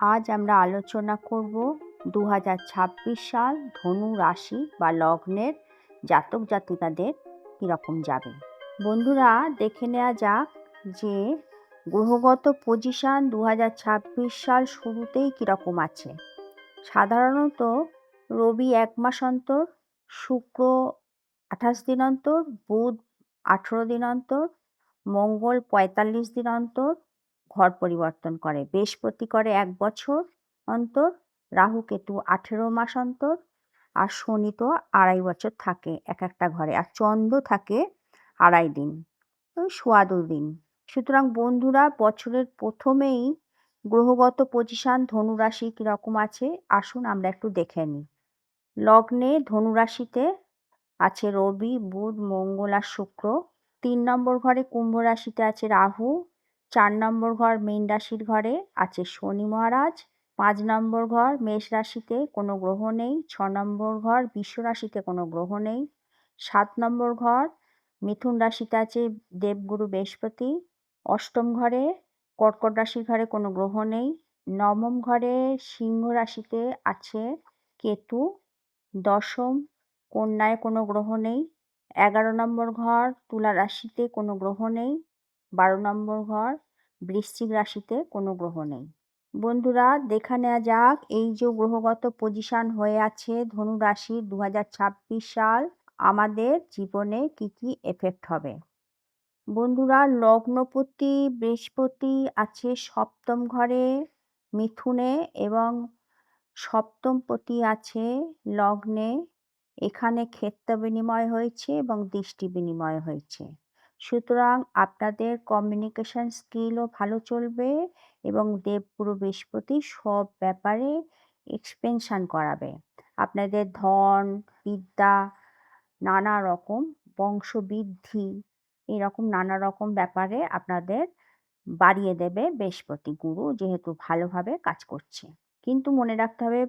আজ আমরা আলোচনা করব দু হাজার ছাব্বিশ সাল ধনু রাশি বা লগ্নের জাতক জাতিকাদের কীরকম যাবে। বন্ধুরা, দেখে নেওয়া যাক যে গ্রহগত পজিশান দু হাজার ছাব্বিশ সাল শুরুতেই কীরকম আছে। সাধারণত রবি এক মাস অন্তর, শুক্র আঠাশ দিন অন্তর, বুধ আঠেরো দিন অন্তর, মঙ্গল পঁয়তাল্লিশ দিন অন্তর ঘর পরিবর্তন করে। বৃহস্পতি করে এক বছর অন্তর, রাহু কেতু আঠেরো মাস অন্তর, আর শনি তো আড়াই বছর থাকে এক একটা ঘরে, আর চন্দ্র থাকে আড়াই দিন, ওই সোয়া দিন। সুতরাং বন্ধুরা, বছরের প্রথমেই গ্রহগত পজিশান ধনুরাশি কীরকম আছে, আসুন আমরা একটু দেখে নিই। লগ্নে ধনুরাশিতে আছে রবি, বুধ, মঙ্গল আর শুক্র। তিন নম্বর ঘরে কুম্ভ রাশিতে আছে রাহু চার নম্বর ঘর মীন রাশির ঘরে আছে শনি মহারাজ, পাঁচ নম্বর ঘর মেষ রাশিতে কোনো গ্রহ নেই, ছ নম্বর ঘর বিশ্ব রাশিতে কোনো গ্রহ নেই, সাত নম্বর ঘর মিথুন রাশিতে আছে দেবগুরু বৃহস্পতি, অষ্টম ঘরে কর্কট রাশির ঘরে কোনো গ্রহ নেই, নবম ঘরে সিংহ রাশিতে আছে কেতু, দশম কন্যায় কোনো গ্রহ নেই, এগারো নম্বর ঘর তুলা রাশিতে কোনো গ্রহ নেই বারো নম্বর ঘর, বৃশ্চিক রাশিতে কোনো গ্রহ নেই। বন্ধুরা, দেখা নেওয়া যাক এই যে গ্রহগত পজিশান হয়ে আছে ধনু রাশির দু হাজার ছাব্বিশ সাল, আমাদের জীবনে কি কি এফেক্ট হবে? বন্ধুরা, লগ্নপতি, বৃহস্পতি আছে সপ্তম ঘরে মিথুনে এবং সপ্তমপতি আছে লগ্নে। এখানে ক্ষেত্র বিনিময় হয়েছে এবং দৃষ্টি বিনিময় হয়েছে। সুতরাং আপনাদের কমিউনিকেশন স্কিলও ভালো চলবে এবং দেবগুরু বৃহস্পতি সব ব্যাপারে এক্সপেনশান করাবে। আপনাদের ধন, বিদ্যা, নানা রকম, বংশবৃদ্ধি, এরকম নানা রকম ব্যাপারে আপনাদের বাড়িয়ে দেবে বৃহস্পতি গুরু যেহেতু ভালোভাবে কাজ করছে। কিন্তু মনে রাখতে হবে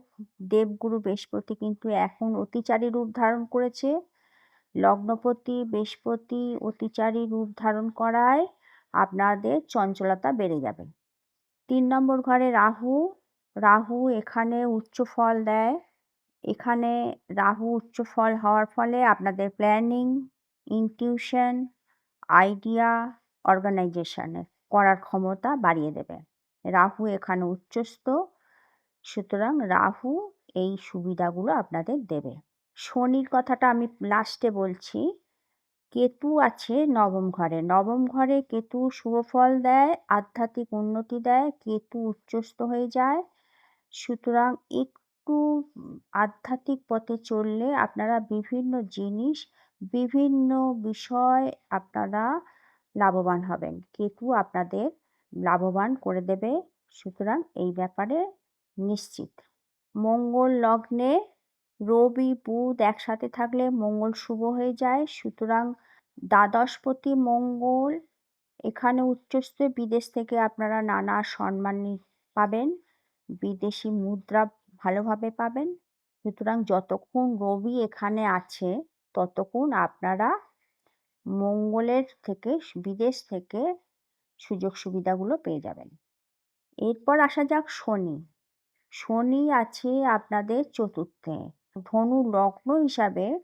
দেবগুরু বৃহস্পতি কিন্তু এখন অতিচারী রূপ ধারণ করেছে। লগ্নপতি, বৃহস্পতি, অতিচারী রূপ ধারণ করায় আপনাদের চঞ্চলতা বেড়ে যাবে। তিন নম্বর ঘরে রাহু। রাহু এখানে উচ্চ ফল দেয়। এখানে রাহু উচ্চ ফল হওয়ার ফলে আপনাদের প্ল্যানিং ইনটিউশন আইডিয়া অর্গানাইজেশনের করার ক্ষমতা বাড়িয়ে দেবে। রাহু এখানে উচ্চস্থ। সুতরাং রাহু এই সুবিধাগুলো আপনাদের দেবে। শনির কথাটা আমি লাস্টে বলছি। কেতু আছে নবম ঘরে। নবম ঘরে কেতু শুভ ফল দেয়, আধ্যাত্মিক উন্নতি দেয়, কেতু উচ্চস্থ হয়ে যায়। সুতরাং একটু আধ্যাত্মিক পথে চললে আপনারা বিভিন্ন জিনিস, বিভিন্ন বিষয় আপনারা লাভবান হবেন। কেতু আপনাদের লাভবান করে দেবে। সুতরাং এই ব্যাপারে নিশ্চিত। মঙ্গল লগ্নে রবি, বুধ একসাথে থাকলে মঙ্গল শুভ হয়ে যায়। সুতরাং দ্বাদশপতি মঙ্গল, এখানে উচ্চস্থ বিদেশ থেকে আপনারা নানা সম্মান পাবেন। বিদেশি মুদ্রা ভালোভাবে পাবেন। সুতরাং যতক্ষণ রবি এখানে আছে, ততক্ষণ আপনারা মঙ্গলের থেকে, বিদেশ থেকে সুযোগ সুবিধাগুলো পেয়ে যাবেন। এরপর আসা যাক শনি। শনি আছে আপনাদের চতুর্থে। ধনু লগ্ন হিসাবে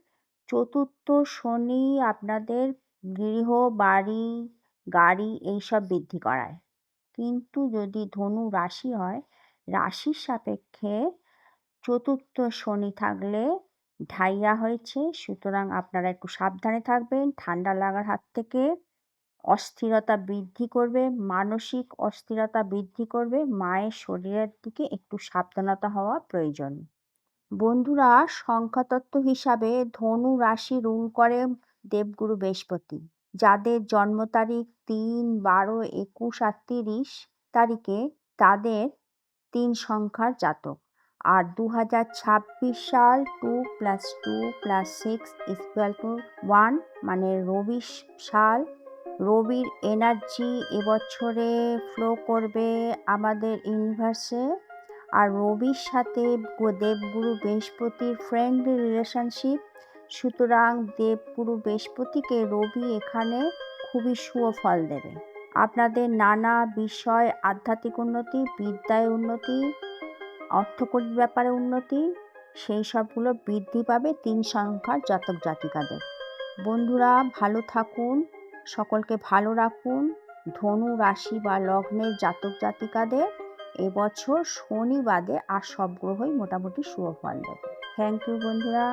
চতুর্থ শনি আপনাদের গৃহ, বাড়ি, গাড়ি এইসব বৃদ্ধি করায়। কিন্তু যদি ধনু রাশি হয়, রাশির সাপেক্ষে চতুর্থ শনি থাকলে ঢাইয়া হয়েছে। সুতরাং আপনারা একটু সাবধানে থাকবেন, ঠান্ডা লাগার হাত থেকে অস্থিরতা বৃদ্ধি করবে, মানসিক অস্থিরতা বৃদ্ধি করবে, মায়ের শরীরের দিকে একটু সাবধানতা হওয়া প্রয়োজন। বন্ধুরা সংখ্যাতত্ত্ব হিসাবে ধনু রাশি রুল করে দেবগুরু বৃহস্পতি, যাদের জন্ম তারিখ তিন বারো একুশ আর তিরিশ তারিখে তাদের তিন সংখ্যার জাতক। আর দু হাজার ছাব্বিশ সাল two plus two plus six equal to one মানে রবি সাল, রবির এনার্জি এবছরে ফ্লো করবে আমাদের ইউনিভার্সে আর রবির সাথে দেবগুরু বৃহস্পতির ফ্রেন্ডলি রিলেশনশিপ সুতরাং দেবগুরু বৃহস্পতিকে রবি এখানে খুবই শুভ ফল দেবে। আপনাদের নানা বিষয়, আধ্যাত্মিক উন্নতি, বিদ্যায় উন্নতি অর্থকরীর ব্যাপারে উন্নতি, সেই সবগুলো বৃদ্ধি পাবে তিন সংখ্যার জাতক জাতিকাদের। বন্ধুরা, ভালো থাকুন, সকলকে ভালো রাখুন। ধনু, রাশি বা লগ্নের জাতক জাতিকাদের এবছর শনি বাদে আর সব গ্রহই মোটামুটি শুভ ফল দেবে। থ্যাংক ইউ বন্ধুরা।